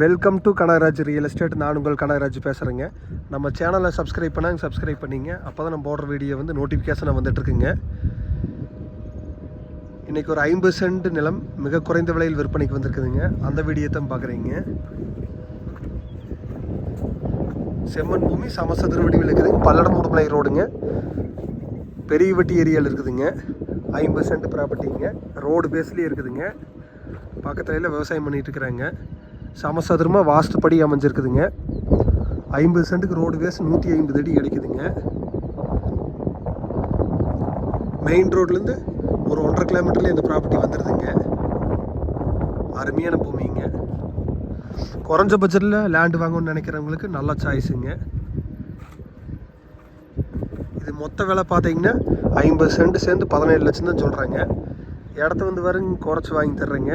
Welcome to Kanagaraj real estate நான் உங்கள் கனகராஜ் பேசுகிறேங்க நம்ம சேனலை சப்ஸ்கிரைப் பண்ணாங்க சப்ஸ்கிரைப் பண்ணிங்க. அப்போ தான் நம்ம போடுற வீடியோ வந்து நோட்டிஃபிகேஷனாக வந்துட்டுருக்குங்க. இன்றைக்கி ஒரு ஐம்பது சென்ட் நிலம் மிக குறைந்த விலையில் விற்பனைக்கு வந்திருக்குதுங்க. அந்த வீடியோ தான் பார்க்குறீங்க. செம்மன் பூமி சமசதுர வடிவில் இருக்குதுங்க பல்லடம் உடுமலை ரோடுங்க. பெரிய வட்டி ஏரியாவில் இருக்குதுங்க. ஐம்பது சென்ட் ப்ராப்பர்ட்டிங்க ரோடு பேஸ்லேயே இருக்குதுங்க. பக்கத்துலையில் விவசாயம் பண்ணிகிட்டு இருக்கிறாங்க. சமசதுரமாக வாஸ்துப்படி அமைஞ்சிருக்குதுங்க. ஐம்பது சென்ட்டுக்கு ரோடு வேஸ் நூற்றி ஐம்பது அடி கிடைக்குதுங்க மெயின் ரோட்லேருந்து ஒரு ஒன்றரை கிலோமீட்டரில் இந்த ப்ராப்பர்ட்டி வந்துடுதுங்க அருமையான பூமிங்க. குறைஞ்ச பட்ஜெட்டில் லேண்டு வாங்கணும்னு நினைக்கிறவங்களுக்கு நல்ல சாய்ஸுங்க இது மொத்த விலை பார்த்தீங்கன்னா ஐம்பது சென்ட் சேர்ந்து பதினேழு லட்சம் தான் சொல்கிறாங்க இடத்த வந்து வரங்க குறைச்சி வாங்கி தர்றேங்க.